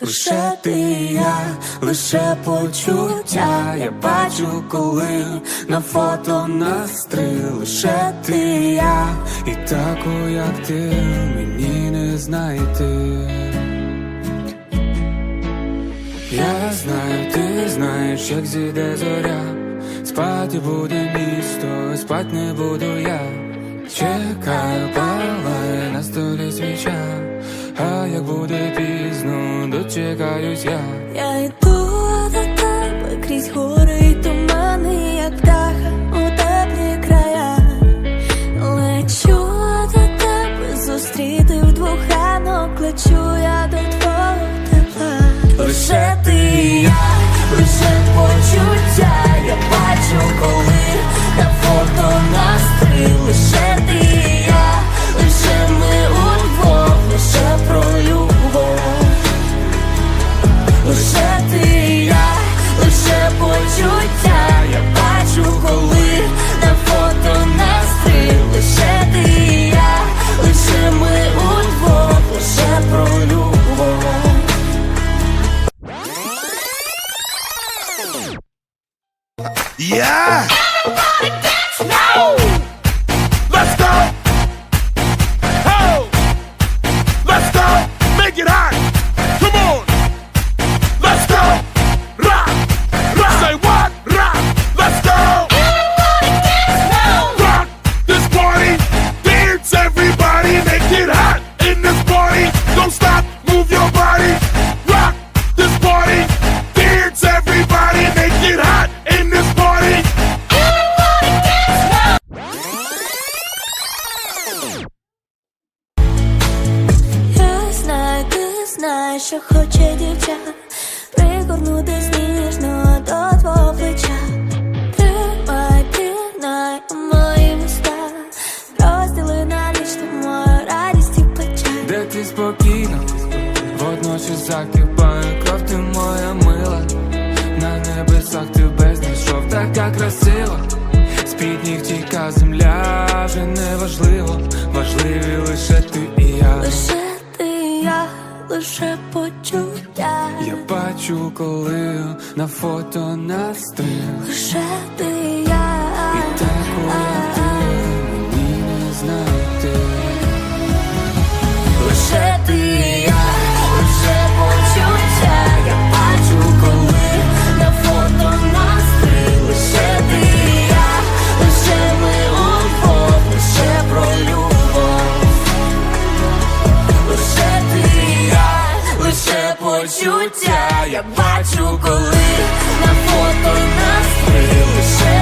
Лише ти і я, лише почуття, я бачу, коли на фото нас три лише ти і я, і таку, як ти, мені не знайти. Я знаю, ти знаєш, як зійде зоря, спати буде місто, спать не буду я. Чекаю, палає на столі свіча, як буде пізно, дочекаюсь я. Я йду до тебе крізь гори Yeah. Everybody dance now. Ти знаєш, що хоче дівча Пригорнутись ніжно до твого плеча. Тримай, пірнай у мої міста Розділи на вічно мою радість і печаль. Де ти спокійно, водночас закипає кров, ти моя мила. На небесах ти знайшов, така красива. З-під ніг тіка земля, вже не важливо, важливі лише ти і я. Лише ти і я, лише почуття Я бачу, коли на фото нас три. Лише ти і я І таку, почуття я бачу, коли на фото нас лише